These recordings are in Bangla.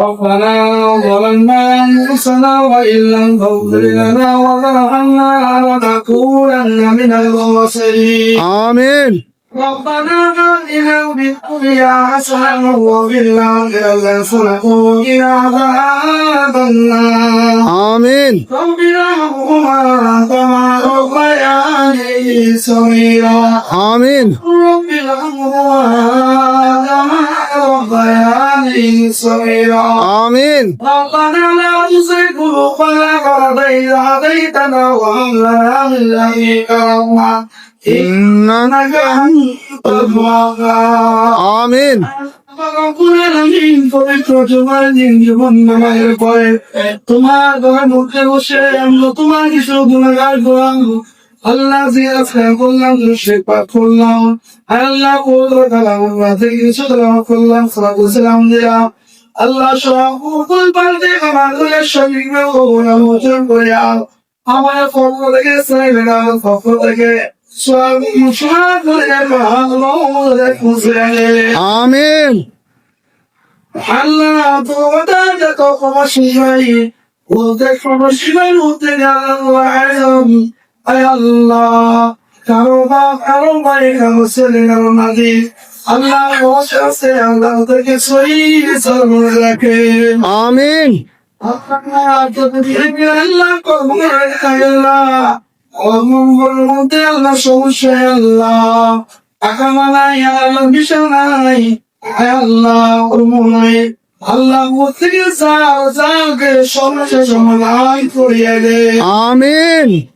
ربنا ظلمنا أنفسنا وإن لم تغفر لنا وترحمنا لنكونن من الخاسرين آمين ربنا آتنا في الدنيا حسنة وفي الآخرة حسنة وقنا عذاب النار آمين ربنا هما كما ربياني صغيرا آمين رب ارحمهما ربياني صغيرا আমিন ربنا لا تزغ قلوبنا بعد إذ هديتنا وهب لنا من لدنك رحمة إنك أنت الوهاب আমিন তোমার ঘরের মধ্যে বসে আমরা তোমার কিছু গুণাগার করলাম আল্লাহ জিজ্ঞাসা করলাম শেখা করলাম আল্লাহ করলাম সালাম সালাম দিলাম। আল্লাহ সকল পাল্টে আমার ঘরের শরীর মোচন করে আমার পক্ষ থেকে সাইবেন আমার পক্ষ থেকে আমিন। আল্লাহ তোমাদের ক্ষমা শিখাই ক্ষমা শিখাই আয় আল্লাহ কারও বাপ কারও ভাই কারও ছেলে কারও নাতি। আল্লাহ বসে আল্লাহ রাখে। আমিন। আল্লাহ কর্ম আল্লাহ। কর্মগুলোর মধ্যে আল্লাহ সমস্যা আল্লাহ। টাকা মানাই আল্লাহ বিছানাই আল্লাহ যাও সমস্যা সমাধান করিয়ে দে। আমিন।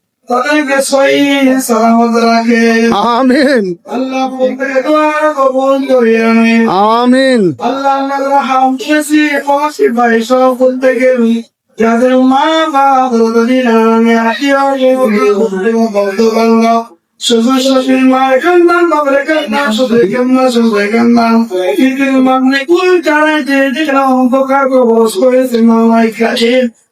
তাদেরকে সই সালামত রাখে। আমিন। আল্লাহ প্রত্যেক দোয়ার কবুল করিয়া নেন আমিন। আল্লাহ আমরা হামছেছি খুশি ভাই সব গেলি যাদের মা বাবা দিন আমি পারলাম। শুধু শ্বশুর মায়ের কান্দান বাবার কান্দান শুধু কেমন শুধু কান্দান কিন্তু মামনি কুল জানাইতে যেখানে অন্ধকার কবচ করেছে মামাই কাছে।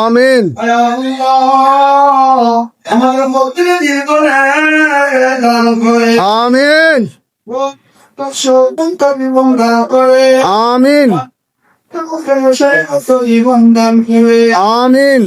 আমিন। আমিন। আমিন। আমিন।